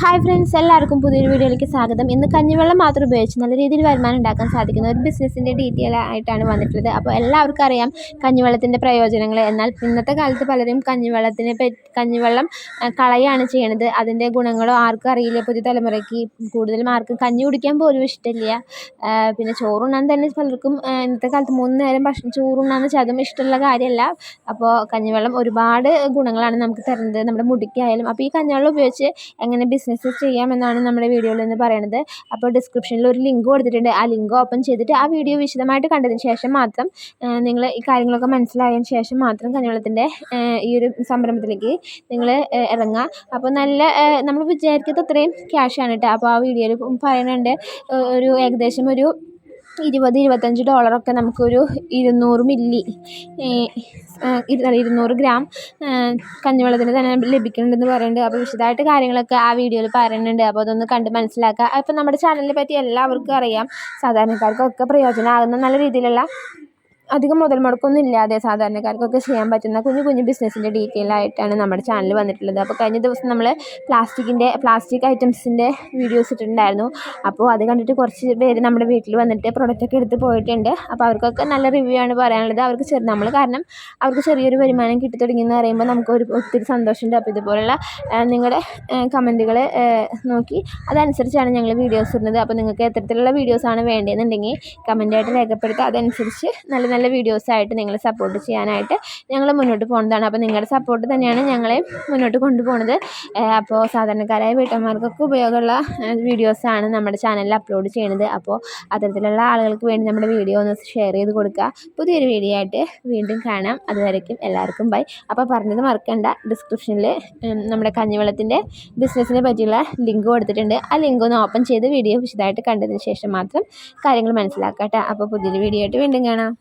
Hi friends എല്ലാവർക്കും പുതിയൊരു വീഡിയോയിലേക്ക് സ്വാഗതം. ഇന്ന് കഞ്ഞിവെള്ളം മാത്രം ഉപയോഗിച്ച് നല്ല രീതിയിൽ വരുമാനം ഉണ്ടാക്കാൻ സാധിക്കുന്ന ഒരു ബിസിനസ്സിന്റെ ഡീറ്റെയിൽ ആയിട്ടാണ് വന്നിട്ടുള്ളത്. അപ്പോൾ എല്ലാവർക്കും അറിയാം കഞ്ഞിവെള്ളത്തിന്റെ പ്രയോജനങ്ങൾ. എന്നാൽ ഇന്നത്തെ കാലത്ത് പലരും കഞ്ഞിവെള്ളത്തിനെ പറ്റി കഞ്ഞിവെള്ളം കളയാണ് ചെയ്യണത്. അതിന്റെ ഗുണങ്ങളോ ആർക്കും അറിയില്ല. പുതിയ തലമുറയ്ക്ക് കൂടുതലും ആർക്കും കഞ്ഞി കുടിക്കാൻ പോലും ഇഷ്ടമില്ല. പിന്നെ ചോറുണ്ണാൻ തന്നെ പലർക്കും ഇന്നത്തെ കാലത്ത് മൂന്ന് നേരം ഭക്ഷണം ചോറുണ്ണാന്ന് വെച്ചാൽ അതും ഇഷ്ടമുള്ള കാര്യമല്ല. അപ്പോൾ കഞ്ഞിവെള്ളം ഒരുപാട് ഗുണങ്ങളാണ് നമുക്ക് തരുന്നത് നമ്മുടെ മുടിക്കായാലും. അപ്പോൾ ഈ കഞ്ഞിവെള്ളം ഉപയോഗിച്ച് എങ്ങനെ ബിസിനസ് ചെയ്യാമെന്നാണ് നമ്മുടെ വീഡിയോയിൽ നിന്ന് പറയുന്നത് അപ്പോൾ ഡിസ്ക്രിപ്ഷനിൽ ഒരു ലിങ്ക് കൊടുത്തിട്ടുണ്ട്. ആ ലിങ്ക് ഓപ്പൺ ചെയ്തിട്ട് ആ വീഡിയോ വിശദമായിട്ട് കണ്ടതിന് ശേഷം മാത്രം നിങ്ങൾ ഈ കാര്യങ്ങളൊക്കെ മനസ്സിലായതിന് ശേഷം മാത്രം കഞ്ഞിവെള്ളത്തിന്റെ ഈ ഒരു സംരംഭത്തിലേക്ക് നിങ്ങൾ ഇറങ്ങുക. അപ്പോൾ നല്ല നമ്മൾ വിചാരിക്കാത്ത അത്രയും ക്യാഷാണ് കേട്ടോ. അപ്പോൾ ആ വീഡിയോയിൽ പറയുന്നുണ്ട് ഒരു ഏകദേശം ഒരു ഇരുപത് ഇരുപത്തഞ്ച് ഡോളറൊക്കെ നമുക്കൊരു ഇരുന്നൂറ് മില്ലി ഇരുന്നൂറ് ഗ്രാം കഞ്ഞിവെള്ളത്തിന് തന്നെ ലഭിക്കുന്നുണ്ടെന്ന് പറയുന്നുണ്ട്. അപ്പോൾ വിശദമായിട്ട് കാര്യങ്ങളൊക്കെ ആ വീഡിയോയിൽ പറയുന്നുണ്ട്. അപ്പോൾ അതൊന്ന് കണ്ട് മനസ്സിലാക്കുക അപ്പോൾ നമ്മുടെ ചാനലിനെ പറ്റി എല്ലാവർക്കും അറിയാം. സാധാരണക്കാർക്കൊക്കെ പ്രയോജനമാകുന്ന നല്ല രീതിയിലുള്ള അധികം മുതൽ മുടക്കൊന്നും ഇല്ലാതെ സാധാരണക്കാർക്കൊക്കെ ചെയ്യാൻ പറ്റുന്ന കുഞ്ഞു കുഞ്ഞു ബിസിനസ്സിന്റെ ഡീറ്റെയിൽ ആയിട്ടാണ് നമ്മുടെ ചാനൽ വന്നിട്ടുള്ളത്. അപ്പോൾ കഴിഞ്ഞ ദിവസം നമ്മൾ പ്ലാസ്റ്റിക്കിന്റെ പ്ലാസ്റ്റിക് ഐറ്റംസിന്റെ വീഡിയോസ് ഇട്ടിട്ടുണ്ടായിരുന്നു. അപ്പോൾ അത് കണ്ടിട്ട് കുറച്ച് പേര് നമ്മുടെ വീട്ടിൽ വന്നിട്ട് പ്രൊഡക്റ്റൊക്കെ എടുത്ത് പോയിട്ടുണ്ട്. അപ്പോൾ അവർക്കൊക്കെ നല്ല റിവ്യൂ ആണ് പറയാനുള്ളത്. അവർക്ക് ചെറു നമ്മൾ കാരണം അവർക്ക് ചെറിയൊരു വരുമാനം കിട്ടി തുടങ്ങിയെന്ന് പറയുമ്പോൾ നമുക്ക് ഒരു ഒത്തിരി സന്തോഷമുണ്ട്. അപ്പോൾ ഇതുപോലുള്ള നിങ്ങളുടെ കമന്റുകൾ നോക്കി അതനുസരിച്ചാണ് ഞങ്ങൾ വീഡിയോസ് ഇടുന്നത്. അപ്പോൾ നിങ്ങൾക്ക് എത്തരത്തിലുള്ള വീഡിയോസാണ് വേണ്ടതെന്നുണ്ടെങ്കിൽ കമന്റായിട്ട് രേഖപ്പെടുത്തുക. അതനുസരിച്ച് നല്ല നല്ല വീഡിയോസായിട്ട് നിങ്ങൾ സപ്പോർട്ട് ചെയ്യാനായിട്ട് ഞങ്ങൾ മുന്നോട്ട് പോകുന്നതാണ്. അപ്പോൾ നിങ്ങളുടെ സപ്പോർട്ട് തന്നെയാണ് ഞങ്ങളെ മുന്നോട്ട് കൊണ്ടുപോകുന്നത്. അപ്പോൾ സാധാരണക്കാരായ വീട്ടമ്മമാർക്കൊക്കെ ഉപയോഗമുള്ള വീഡിയോസാണ് നമ്മുടെ ചാനലിൽ അപ്ലോഡ് ചെയ്യുന്നത്. അപ്പോൾ അത്തരത്തിലുള്ള ആളുകൾക്ക് വേണ്ടി നമ്മുടെ വീഡിയോ ഒന്ന് ഷെയർ ചെയ്ത് കൊടുക്കുക. പുതിയൊരു വീഡിയോ ആയിട്ട് വീണ്ടും കാണാം. അതുവരയ്ക്കും എല്ലാവർക്കും ബൈ അപ്പോൾ പറഞ്ഞത് മറക്കണ്ട. ഡിസ്ക്രിപ്ഷനിൽ നമ്മുടെ കഞ്ഞിവെള്ളത്തിന്റെ ബിസിനസ്സിനെ പറ്റിയുള്ള ലിങ്ക് കൊടുത്തിട്ടുണ്ട്. ആ ലിങ്ക് ഒന്ന് ഓപ്പൺ ചെയ്ത് വീഡിയോ വിശദമായിട്ട് കണ്ടതിന് ശേഷം മാത്രം കാര്യങ്ങൾ മനസ്സിലാക്കാം കേട്ടോ അപ്പോൾ പുതിയൊരു വീഡിയോ ആയിട്ട് വീണ്ടും കാണാം.